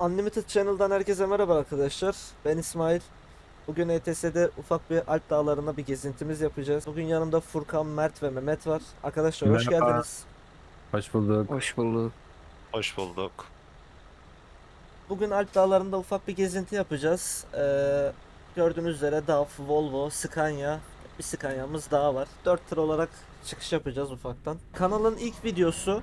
Unlimited Channel'dan herkese merhaba arkadaşlar. Ben İsmail. Bugün ETS'de ufak bir Alp dağlarına bir gezintimiz yapacağız. Bugün yanımda Furkan, Mert ve Mehmet var. Arkadaşlar hoş Merhaba. geldiniz. Hoş bulduk. Hoş bulduk. Hoş bulduk. Bugün Alp dağlarında ufak bir gezinti yapacağız. Ee, gördüğünüz üzere DAF, Volvo, Scania, bir Scania'mız daha var. 4 tır olarak çıkış yapacağız ufaktan. Kanalın ilk videosu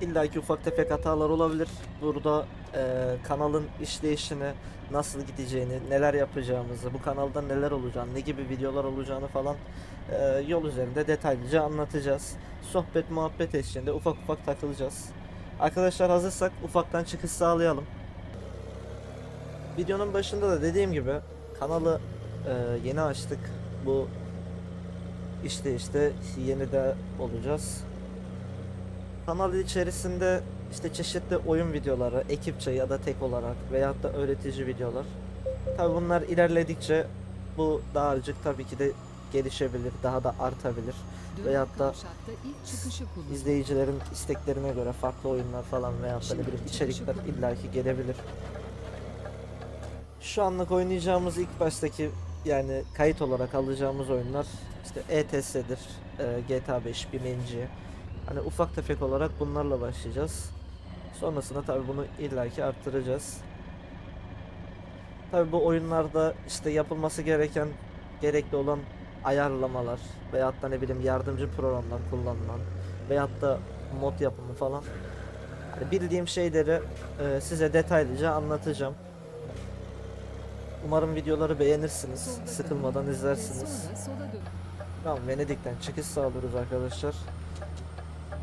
İlla ki ufak tefek hatalar olabilir. Burada e, kanalın işleyişini, nasıl gideceğini, neler yapacağımızı, bu kanalda neler olacağını, ne gibi videolar olacağını falan e, yol üzerinde detaylıca anlatacağız. Sohbet, muhabbet eşliğinde ufak ufak takılacağız. Arkadaşlar hazırsak ufaktan çıkış sağlayalım. Videonun başında da dediğim gibi kanalı e, yeni açtık. Bu işte işte yeni de olacağız. Kanal içerisinde işte çeşitli oyun videoları, ekipçe ya da tek olarak veyahut da öğretici videolar. Tabi bunlar ilerledikçe bu dağarcık tabii ki de gelişebilir, daha da artabilir. Veyahut da İzleyicilerin isteklerine göre farklı oyunlar falan veyahut da ne bileyim içerikler illaki gelebilir. Şu anlık oynayacağımız ilk baştaki yani kayıt olarak alacağımız oyunlar işte ETS'dir, GTA 5, BeamNG. Hani ufak tefek olarak bunlarla başlayacağız. Sonrasında tabi bunu illaki arttıracağız. Tabi bu oyunlarda işte yapılması gereken, gerekli olan ayarlamalar veyahut da ne bileyim yardımcı programlar kullanılan veyahut da mod yapımı falan. Hani bildiğim şeyleri e, size detaylıca anlatacağım. Umarım videoları beğenirsiniz, sıkılmadan izlersiniz. Tamam Venedik'ten çıkış sağlıyoruz arkadaşlar.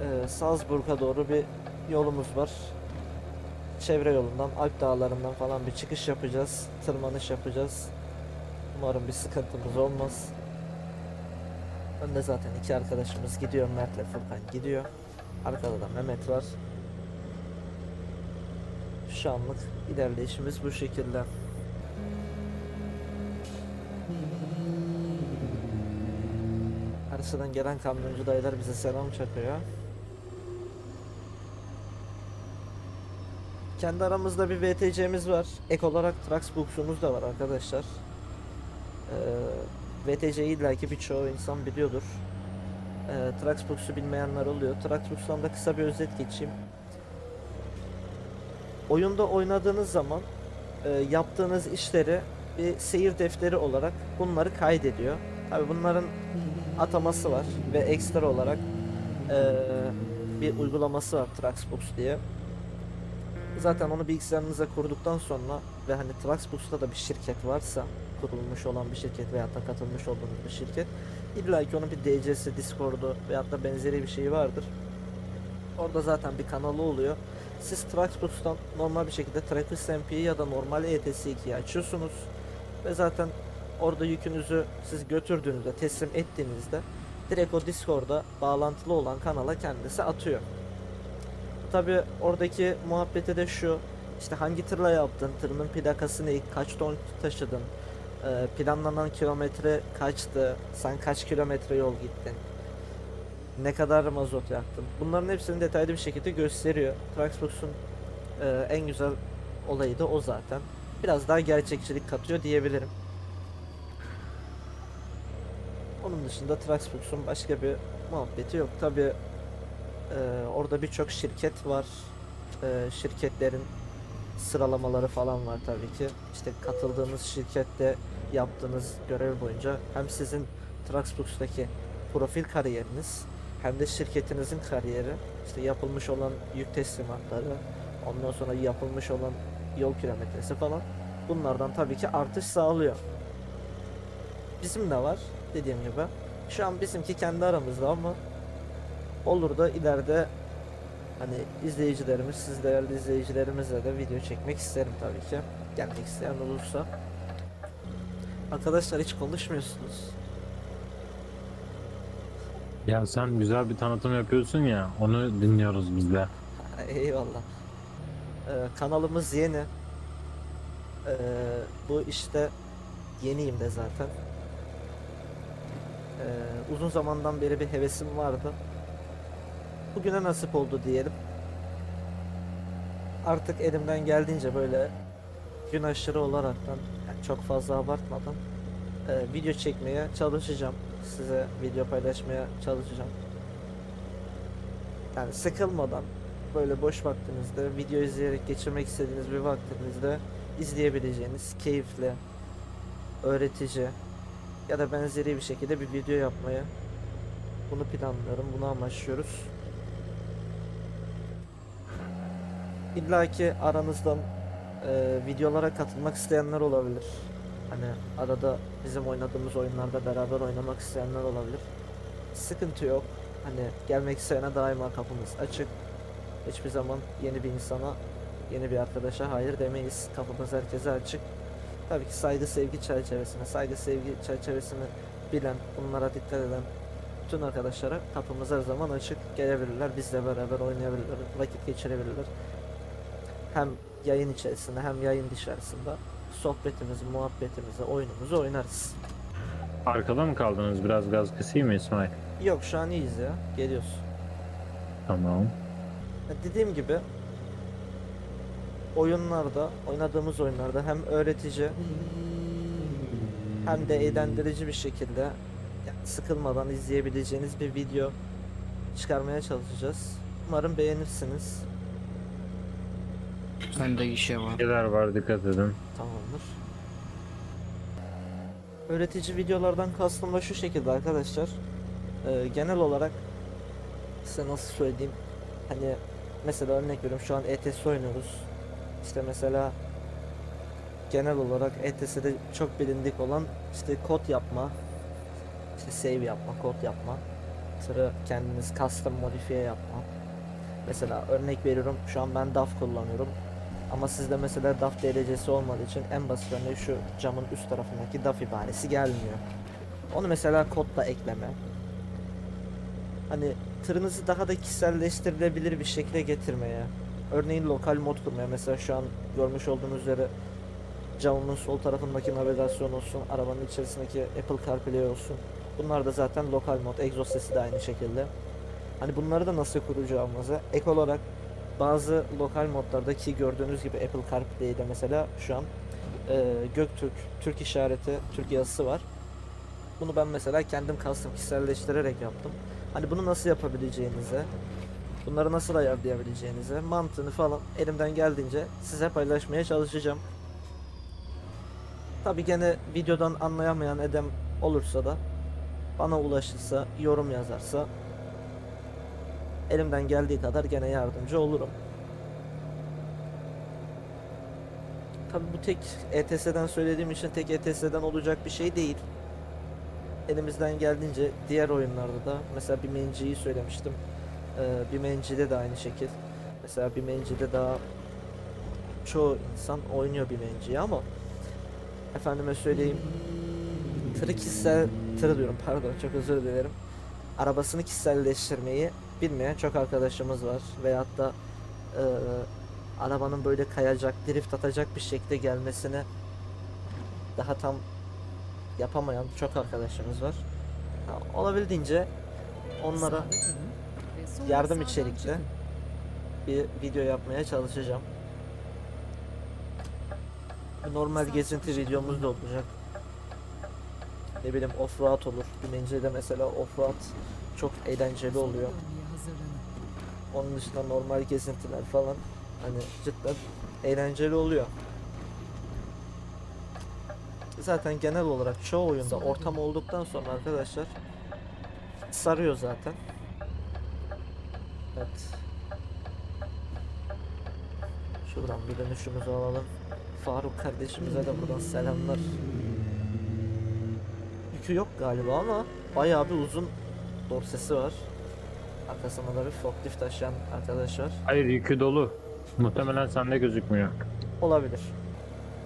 Ee, Salzburg'a doğru bir yolumuz var. Çevre yolundan, Alp dağlarından falan bir çıkış yapacağız. Tırmanış yapacağız. Umarım bir sıkıntımız olmaz. Önde zaten iki arkadaşımız gidiyor. Mert'le Furkan gidiyor. Arkada da Mehmet var. Şu anlık ilerleyişimiz bu şekilde. Karşıdan gelen kamyoncu dayılar bize selam çakıyor. Kendi aramızda bir VTC'miz var. Ek olarak Traxbox'umuz da var arkadaşlar. Ee, VTC'yi illaki birçoğu insan biliyordur. Ee, Traxbox'u bilmeyenler oluyor. Traxbox'tan da kısa bir özet geçeyim. Oyunda oynadığınız zaman e, yaptığınız işleri bir seyir defteri olarak bunları kaydediyor. Tabi bunların ataması var ve ekstra olarak eee, bir uygulaması var Traxbox diye. Zaten onu bilgisayarınıza kurduktan sonra ve hani Traxbox'ta da bir şirket varsa kurulmuş olan bir şirket veyahut da katılmış olduğunuz bir şirket illa ki onun bir DC'si, Discord'u veyahut da benzeri bir şeyi vardır. Orada zaten bir kanalı oluyor. Siz Traxbox'tan normal bir şekilde Trackers MP'yi ya da normal E ETS2'yi açıyorsunuz ve zaten orada yükünüzü siz götürdüğünüzde teslim ettiğinizde direkt o Discord'da bağlantılı olan kanala kendisi atıyor. Tabi oradaki muhabbeti de şu işte hangi tırla yaptın, tırının plakası ne, kaç ton taşıdın, e, planlanan kilometre kaçtı, sen kaç kilometre yol gittin, ne kadar mazot yaktın. Bunların hepsini detaylı bir şekilde gösteriyor. Traxbox'un e, en güzel olayı da o zaten. Biraz daha gerçekçilik katıyor diyebilirim. Onun dışında Traxbox'un başka bir muhabbeti yok. Tabi e, orada birçok şirket var. E, şirketlerin sıralamaları falan var tabii ki. İşte katıldığınız şirkette yaptığınız görev boyunca hem sizin Traxbox'taki profil kariyeriniz hem de şirketinizin kariyeri, işte yapılmış olan yük teslimatları, ondan sonra yapılmış olan yol kilometresi falan bunlardan tabii ki artış sağlıyor. Bizim de var dediğim gibi. Şu an bizimki kendi aramızda ama olur da ileride hani izleyicilerimiz, siz değerli izleyicilerimizle de video çekmek isterim tabii ki. Gelmek isteyen olursa. Arkadaşlar hiç konuşmuyorsunuz. Ya sen güzel bir tanıtım yapıyorsun ya onu dinliyoruz biz de. Eyvallah. Ee, kanalımız yeni. Ee, bu işte yeniyim de zaten. Ee, uzun zamandan beri bir hevesim vardı. Bugüne nasip oldu diyelim. artık elimden geldiğince böyle gün aşırı olaraktan yani çok fazla abartmadan e, video çekmeye çalışacağım. Size video paylaşmaya çalışacağım. Yani sıkılmadan böyle boş vaktinizde video izleyerek geçirmek istediğiniz bir vaktinizde izleyebileceğiniz keyifli, öğretici ya da benzeri bir şekilde bir video yapmayı bunu planlıyorum, bunu amaçlıyoruz. İlla ki aranızdan e, videolara katılmak isteyenler olabilir. Hani arada bizim oynadığımız oyunlarda beraber oynamak isteyenler olabilir. Sıkıntı yok. Hani gelmek isteyene daima kapımız açık. Hiçbir zaman yeni bir insana, yeni bir arkadaşa hayır demeyiz. Kapımız herkese açık. Tabii ki saygı sevgi çerçevesine, saygı sevgi çerçevesini bilen, bunlara dikkat eden bütün arkadaşlara kapımız her zaman açık. Gelebilirler, bizle beraber oynayabilirler, vakit geçirebilirler. Hem yayın içerisinde hem yayın dışarısında sohbetimizi, muhabbetimizi, oyunumuzu oynarız. Arkada mı kaldınız? Biraz gaz kısayım mı İsmail? Yok şu an iyiyiz ya. Geliyoruz. Tamam. Ya Dediğim gibi oyunlarda, oynadığımız oyunlarda hem öğretici hem de eğlendirici bir şekilde sıkılmadan izleyebileceğiniz bir video çıkarmaya çalışacağız. Umarım beğenirsiniz. Bende gişe var. Neler var dikkat edin. Tamamdır. Öğretici videolardan kastım da şu şekilde arkadaşlar. Ee, genel olarak size nasıl söyleyeyim? Hani mesela örnek veriyorum şu an ETS oynuyoruz. İşte mesela genel olarak ETS'de çok bilindik olan işte kod yapma, işte save yapma, kod yapma, sonra kendiniz custom modifiye yapma. Mesela örnek veriyorum şu an ben DAF kullanıyorum. Ama sizde mesela DAF DLC'si olmadığı için en basit örneği şu camın üst tarafındaki DAF ibaresi gelmiyor. Onu mesela kodla ekleme. Hani tırınızı daha da kişiselleştirilebilir bir şekilde getirmeye. Örneğin lokal mod kurmaya. Mesela şu an görmüş olduğunuz üzere camımın sol tarafındaki navigasyon olsun, arabanın içerisindeki Apple CarPlay olsun. Bunlar da zaten lokal mod, egzoz sesi de aynı şekilde. Hani bunları da nasıl kuracağımızı ek olarak bazı lokal modlardaki gördüğünüz gibi Apple CarPlay'de mesela şu an e, Göktürk, Türk işareti, Türk yazısı var. Bunu ben mesela kendim custom kişiselleştirerek yaptım. Hani bunu nasıl yapabileceğinize, bunları nasıl ayarlayabileceğinize, mantığını falan elimden geldiğince size paylaşmaya çalışacağım. Tabi gene videodan anlayamayan edem olursa da bana ulaşırsa, yorum yazarsa elimden geldiği kadar gene yardımcı olurum. Tabi bu tek ETS'den söylediğim için tek ETS'den olacak bir şey değil. Elimizden geldiğince diğer oyunlarda da mesela bir menciyi söylemiştim. Ee, bir mencide de aynı şekil. Mesela bir mencide daha çoğu insan oynuyor bir menciyi ama efendime söyleyeyim tırı kişisel tırı diyorum pardon çok özür dilerim arabasını kişiselleştirmeyi bilmeyen çok arkadaşımız var veyahut da eee, arabanın böyle kayacak, drift atacak bir şekilde gelmesini daha tam yapamayan çok arkadaşımız var. Ya, olabildiğince onlara yardım içerikli bir video yapmaya çalışacağım. Normal gezinti videomuz da olacak. Ne bileyim offroad olur. Binince de mesela offroad çok eğlenceli oluyor. Onun dışında normal gezintiler falan hani cidden eğlenceli oluyor. Zaten genel olarak çoğu oyunda ortam olduktan sonra arkadaşlar sarıyor zaten. Evet. Şuradan bir dönüşümüzü alalım. Faruk kardeşimize de buradan selamlar. Yükü yok galiba ama bayağı bir uzun dorsesi var. Arkasında da bir forklift taşıyan arkadaş var. Hayır yükü dolu. Muhtemelen sende gözükmüyor. Olabilir.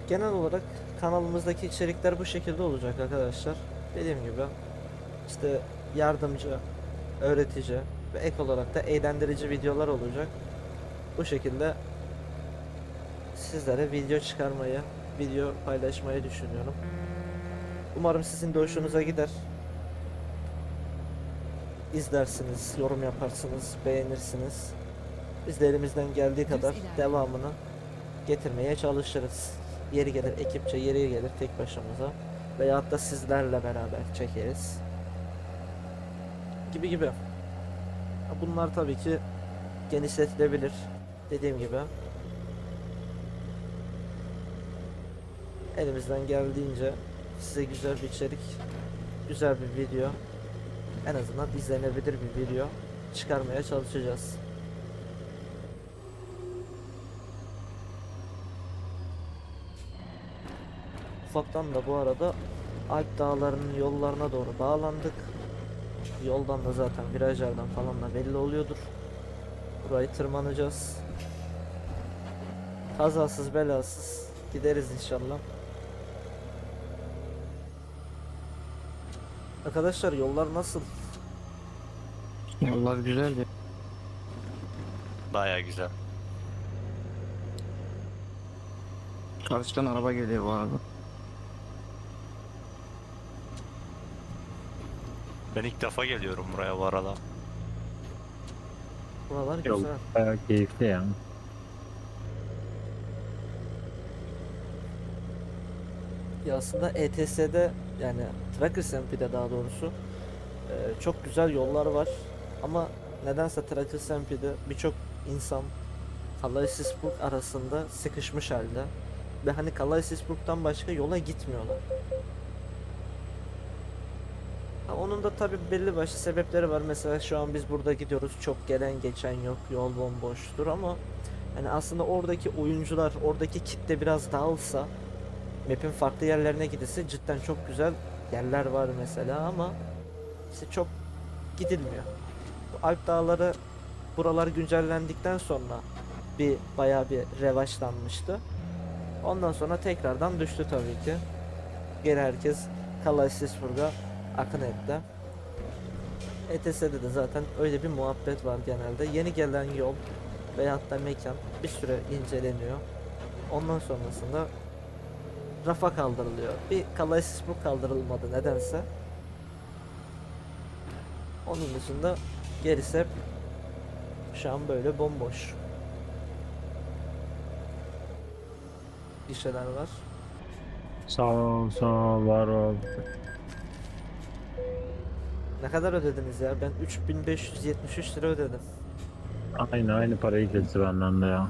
Genel olarak kanalımızdaki içerikler bu şekilde olacak arkadaşlar. Dediğim gibi işte yardımcı, öğretici ve ek olarak da eğlendirici videolar olacak. Bu şekilde sizlere video çıkarmayı, video paylaşmayı düşünüyorum. Umarım sizin de hoşunuza gider. İzlersiniz, yorum yaparsınız, beğenirsiniz. Biz de elimizden geldiği kadar devamını getirmeye çalışırız. Yeri gelir ekipçe, yeri gelir tek başımıza veyahut da sizlerle beraber çekeriz. Gibi gibi. Bunlar tabii ki genişletilebilir. Dediğim gibi. Elimizden geldiğince size güzel bir içerik, güzel bir video, en azından izlenebilir bir video çıkarmaya çalışacağız. Ufaktan da bu arada Alp dağlarının yollarına doğru bağlandık. Yoldan da zaten virajlardan falan da belli oluyordur. Burayı tırmanacağız. Kazasız belasız gideriz inşallah. Arkadaşlar yollar nasıl? Yollar güzeldi. Baya güzel. Karşıdan araba geliyor bu arada. Ben ilk defa geliyorum buraya bu arada. Buralar Yol güzel. bayağı keyifli ya. Ya aslında ETS'de yani Trackers MP'de daha doğrusu e, çok güzel yollar var ama nedense Trackers MP'de birçok insan Kalaysisburg arasında sıkışmış halde ve hani Kalaysisburg'dan başka yola gitmiyorlar. Ha, onun da tabi belli başlı sebepleri var. Mesela şu an biz burada gidiyoruz. Çok gelen geçen yok. Yol bomboştur ama hani aslında oradaki oyuncular, oradaki kitle biraz dağılsa map'in farklı yerlerine gidilse cidden çok güzel yerler var mesela ama işte çok gidilmiyor. Alp Dağları buralar güncellendikten sonra bir bayağı bir revaçlanmıştı. Ondan sonra tekrardan düştü tabii ki. Geri herkes Kalasisburg'a akın etti. ETS'de de zaten öyle bir muhabbet var genelde. Yeni gelen yol veyahut da mekan bir süre inceleniyor. Ondan sonrasında rafa kaldırılıyor. Bir Kalasisburg kaldırılmadı nedense. Onun dışında gerisi hep şu an böyle bomboş. Gişeler var. Sağ ol, sağ ol, var ol. Ne kadar ödediniz ya? Ben 3573 lira ödedim. Aynı aynı parayı kesti benden de ya. Aha.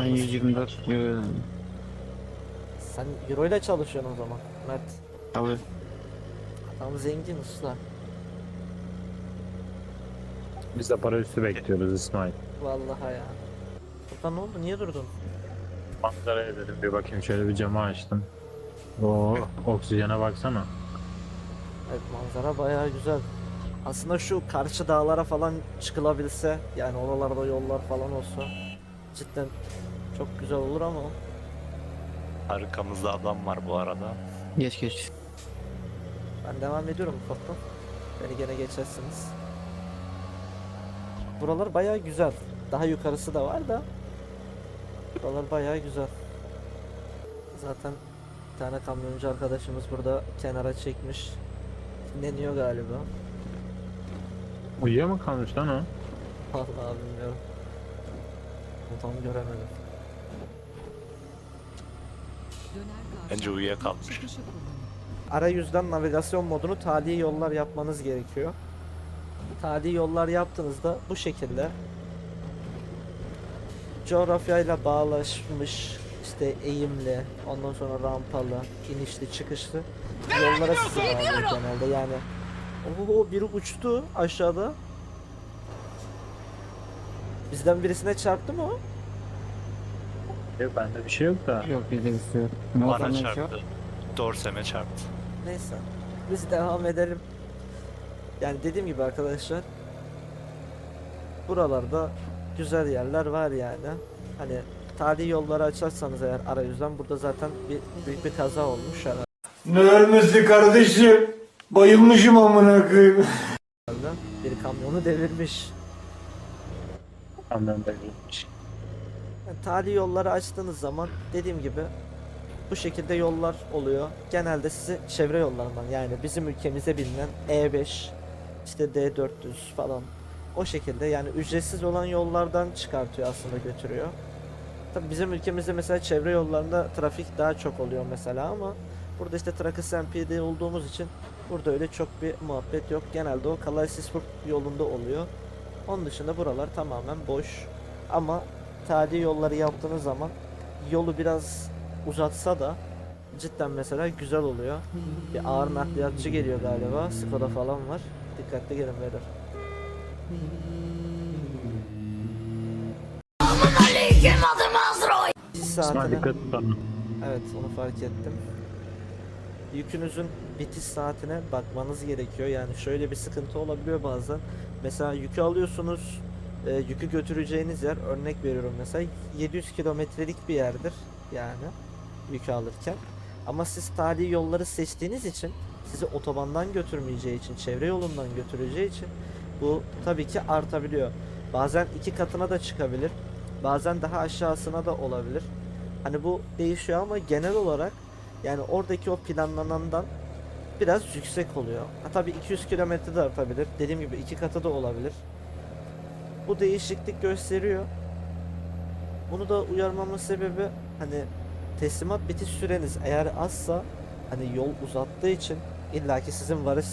Ben 124 euro ödedim. Sen euro ile çalışıyorsun o zaman Mert. Tabii. Adam zengin usta. Biz de para üstü bekliyoruz İsmail. Vallahi ya. Furkan ne oldu? Niye durdun? Manzaraya dedim bir bakayım şöyle bir camı açtım. Oo, oksijene baksana. Evet manzara bayağı güzel. Aslında şu karşı dağlara falan çıkılabilse yani oralarda yollar falan olsa cidden çok güzel olur ama Arkamızda adam var bu arada. Geç geç. ben devam ediyorum ufaktan. Beni gene geçersiniz. Buralar bayağı güzel. Daha yukarısı da var da buralar bayağı güzel. Zaten bir tane kamyoncu arkadaşımız burada kenara çekmiş. Dinleniyor galiba. Uyuyor mu kalmış lan o? Vallahi bilmiyorum. Tam göremedim. Döner Bence uyuyakalmış. Arayüzden navigasyon modunu tali yollar yapmanız gerekiyor. Tali yollar yaptığınızda bu şekilde coğrafyayla bağlaşmış işte eğimli, ondan sonra rampalı, inişli, çıkışlı yollara sizi bağlıyor genelde yani. Oho biri uçtu aşağıda. Bizden birisine çarptı mı o? Yok bende bir şey yok da. Yok bizde bir şey yok. Ne Bana çarptı. Dorseme çarptı. Neyse. Biz devam edelim. Yani dediğim gibi arkadaşlar. Buralarda güzel yerler var yani. Hani tarihi yolları açarsanız eğer arayüzden burada zaten bir büyük bir kaza olmuş herhalde. Ne ölmesi kardeşim? Bayılmışım amına koyayım. Bir kamyonu devirmiş. Benden de değilmiş. Yani tarihi yolları açtığınız zaman dediğim gibi bu şekilde yollar oluyor. Genelde sizi çevre yollarından yani bizim ülkemize bilinen E5 işte D400 falan o şekilde yani ücretsiz olan yollardan çıkartıyor aslında götürüyor. Tabi bizim ülkemizde mesela çevre yollarında trafik daha çok oluyor mesela ama burada işte Trakus MP'de olduğumuz için burada öyle çok bir muhabbet yok. Genelde o Kalaysispur yolunda oluyor. Onun dışında buralar tamamen boş. Ama tali yolları yaptığınız zaman yolu biraz uzatsa da cidden mesela güzel oluyor. Bir ağır nakliyatçı geliyor galiba. Skoda falan var. Dikkatli gelin beyler. Saatine, dikkat evet onu fark ettim. Yükünüzün bitiş saatine bakmanız gerekiyor. Yani şöyle bir sıkıntı olabiliyor bazen. Mesela yükü alıyorsunuz. E, yükü götüreceğiniz yer örnek veriyorum mesela 700 kilometrelik bir yerdir yani yükü alırken. Ama siz tarihi yolları seçtiğiniz için sizi otobandan götürmeyeceği için, çevre yolundan götüreceği için bu tabii ki artabiliyor. Bazen iki katına da çıkabilir. Bazen daha aşağısına da olabilir. Hani bu değişiyor ama genel olarak yani oradaki o planlanandan biraz yüksek oluyor. Ha tabii 200 kilometre de artabilir. Dediğim gibi iki katı da olabilir. Bu değişiklik gösteriyor. Bunu da uyarmamın sebebi hani teslimat bitiş süreniz eğer azsa hani yol uzattığı için illaki sizin varış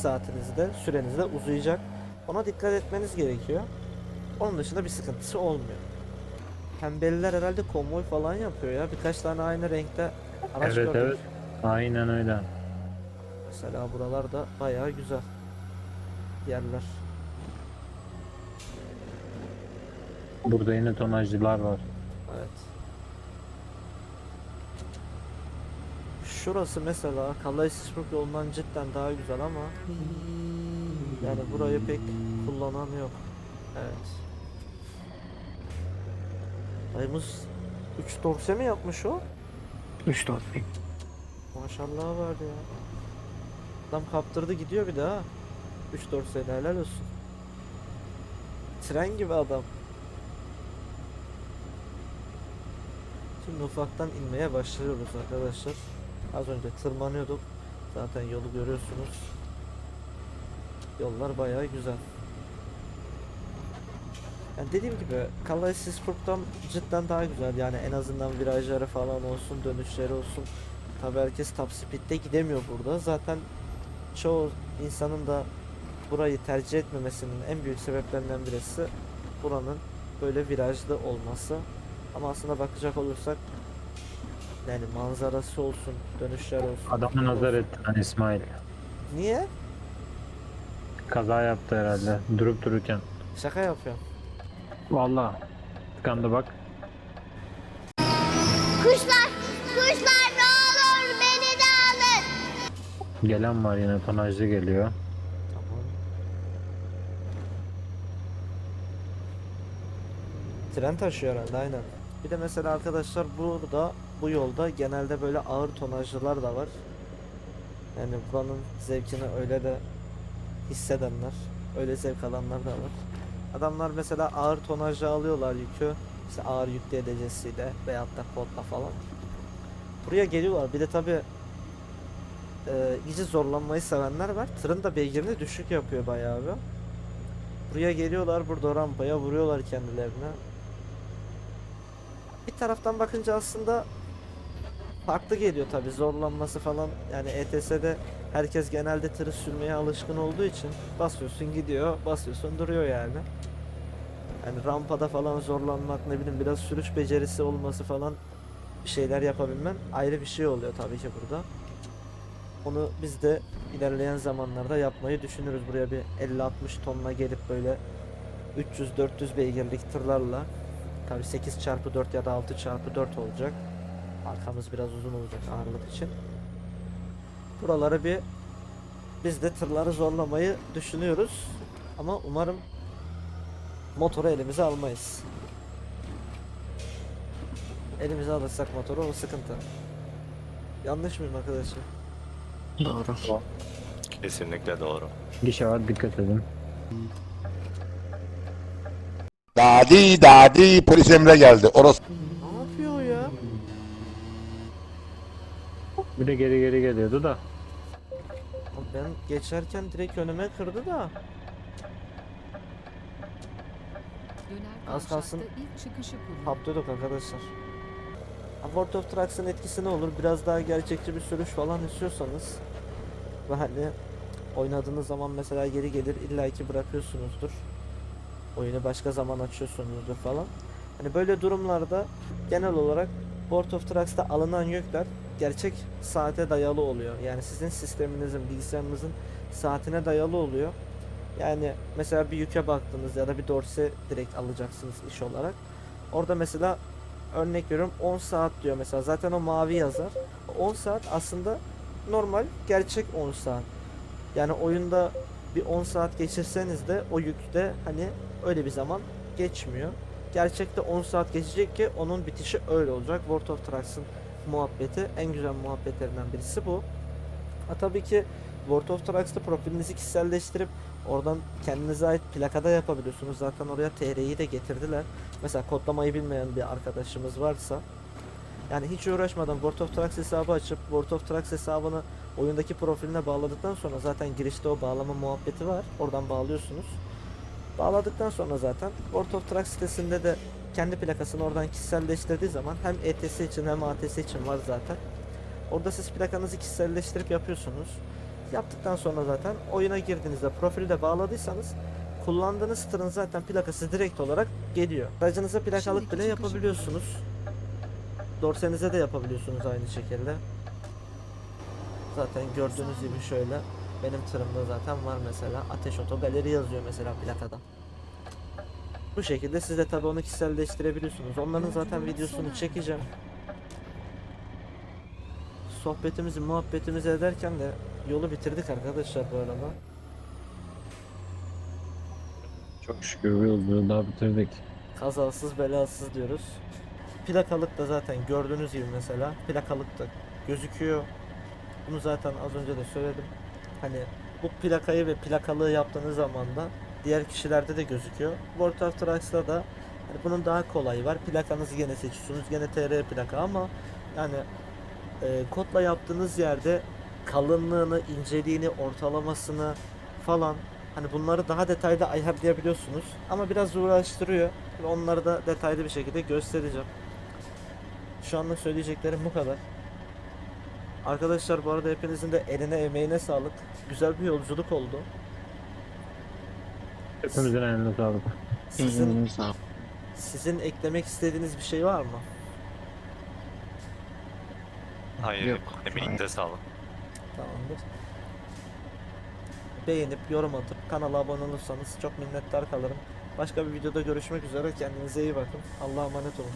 süreniz de uzayacak. Ona dikkat etmeniz gerekiyor. Onun dışında bir sıkıntısı olmuyor. Pembeliler herhalde konvoy falan yapıyor ya. Birkaç tane aynı renkte araç Evet gördüm. evet. Aynen öyle. Mesela buralar da bayağı güzel yerler. Burada yine tonajcılar var. Evet. Şurası mesela Kalaysispur yolundan cidden daha güzel ama yani burayı pek kullanan yok. Evet. Dayımız 3 dorse mi yapmış o? 3 4 Maşallah var ya. Adam kaptırdı gidiyor bir daha. 3 dorseyle helal olsun. Tren gibi adam. Şimdi ufaktan inmeye başlıyoruz arkadaşlar. Az önce tırmanıyorduk. Zaten yolu görüyorsunuz. Yollar bayağı güzel. Yani dediğim gibi Kalaysispur'dan cidden daha güzel yani en azından virajları falan olsun dönüşleri olsun Tabi herkes top speed'de gidemiyor burada. Zaten çoğu insanın da burayı tercih etmemesinin en büyük sebeplerinden birisi buranın böyle virajlı olması. Ama aslında bakacak olursak yani manzarası olsun, dönüşler olsun. Adamı nazar olsun. ettin lan İsmail. Niye? Kaza yaptı herhalde. Durup dururken. Şaka yapıyorum. Vallahi. Tıkandı bak. Kuşlar, kuşlar ne olur beni de alın. Gelen var yine tonajcı geliyor. Tamam. Tren taşıyor herhalde aynen. Bir de mesela arkadaşlar burada bu yolda genelde böyle ağır tonajlılar da var. Yani buranın zevkini öyle de hissedenler, öyle zevk alanlar da var. Adamlar mesela ağır tonajlı alıyorlar yükü. İşte ağır yük derecesiyle veyahut da kodla falan. Buraya geliyorlar. Bir de tabi e, iyice zorlanmayı sevenler var. Tırın da beygirini düşük yapıyor bayağı bir. Buraya geliyorlar, burada rampaya vuruyorlar kendilerine. Bir taraftan bakınca aslında farklı geliyor tabi zorlanması falan. Yani ETS'de herkes genelde tırı sürmeye alışkın olduğu için basıyorsun gidiyor, basıyorsun duruyor yani. Yani rampada falan zorlanmak ne bileyim biraz sürüş becerisi olması falan bir şeyler yapabilmen ayrı bir şey oluyor tabii ki burada. Onu biz de ilerleyen zamanlarda yapmayı düşünürüz. Buraya bir 50-60 tonla gelip böyle 300-400 beygirlik tırlarla tabi 8 çarpı 4 ya da 6 çarpı 4 olacak. Arkamız biraz uzun olacak ağırlık için. Buraları bir biz de tırları zorlamayı düşünüyoruz. Ama umarım motoru elimize almayız. Elimize alırsak motoru o sıkıntı. Yanlış mıyım arkadaşlar? Doğru. Kesinlikle doğru. Gişe var dikkat edin. Dadi dadi polis emre geldi. Orası Ne yapıyor o ya? Bir de geri geri geliyordu da. Ben geçerken direkt önüme kırdı da Az kalsın kavşakta ilk çıkışı kullan. patlıyorduk arkadaşlar. Ha, World of Trucks'ın etkisi ne olur? Biraz daha gerçekçi bir sürüş falan istiyorsanız ve hani oynadığınız zaman mesela geri gelir illaki bırakıyorsunuzdur. Oyunu başka zaman açıyorsunuzdur falan. Hani böyle durumlarda genel olarak World of Trucks'ta alınan yükler gerçek saate dayalı oluyor. Yani sizin sisteminizin, bilgisayarınızın saatine dayalı oluyor. Yani mesela bir yüke baktınız ya da bir dorse direkt alacaksınız iş olarak. Orada mesela örnek veriyorum 10 saat diyor mesela zaten o mavi yazar. 10 saat aslında normal gerçek 10 saat. Yani oyunda bir 10 saat geçirseniz de o yükte hani öyle bir zaman geçmiyor. Gerçekte 10 saat geçecek ki onun bitişi öyle olacak. World of Trucks'ın muhabbeti en güzel muhabbetlerinden birisi bu. Ha tabii ki World of Trucks'ta profilinizi kişiselleştirip oradan kendinize ait plakada yapabiliyorsunuz. Zaten oraya TR'yi de getirdiler. Mesela kodlamayı bilmeyen bir arkadaşımız varsa yani hiç uğraşmadan World of Trucks hesabı açıp World of Trucks hesabını oyundaki profiline bağladıktan sonra zaten girişte o bağlama muhabbeti var. Oradan bağlıyorsunuz. Bağladıktan sonra zaten World of Trucks sitesinde de kendi plakasını oradan kişiselleştirdiği zaman hem ETS için hem ATS için var zaten. Orada siz plakanızı kişiselleştirip yapıyorsunuz. Yaptıktan sonra zaten oyuna girdiğinizde profili de bağladıysanız kullandığınız tırın zaten plakası direkt olarak geliyor. Aracınıza plakalık bile yapabiliyorsunuz. Dorsenize de yapabiliyorsunuz aynı şekilde. Zaten gördüğünüz gibi şöyle benim tırımda zaten var mesela Ateş Oto Galeri yazıyor mesela plakada. Bu şekilde siz de tabi onu kişiselleştirebiliyorsunuz. Onların zaten videosunu çekeceğim. Sohbetimizi, muhabbetimizi ederken de yolu bitirdik arkadaşlar bu arada. Çok şükür bir yolculuğu daha bitirdik. Kazasız belasız diyoruz. Plakalık da zaten gördüğünüz gibi mesela plakalık da gözüküyor. Bunu zaten az önce de söyledim. Hani bu plakayı ve plakalığı yaptığınız zaman da diğer kişilerde de gözüküyor. World of Trucks'ta da hani bunun daha kolayı var. Plakanızı gene seçiyorsunuz. Gene TR plaka ama yani e, kodla yaptığınız yerde kalınlığını, inceliğini, ortalamasını falan hani bunları daha detaylı ayarlayabiliyorsunuz. Ama biraz uğraştırıyor. Onları da detaylı bir şekilde göstereceğim. Şu anlık söyleyeceklerim bu kadar. Arkadaşlar bu arada hepinizin de eline emeğine sağlık. Güzel bir yolculuk oldu. Hepimizin eline sağlık. Sizin sizin eklemek istediğiniz bir şey var mı? Hayır, Yok, emeğinize sağlık. Tamamdır. Beğenip yorum atıp kanala abone olursanız çok minnettar kalırım. Başka bir videoda görüşmek üzere. Kendinize iyi bakın. Allah'a emanet olun.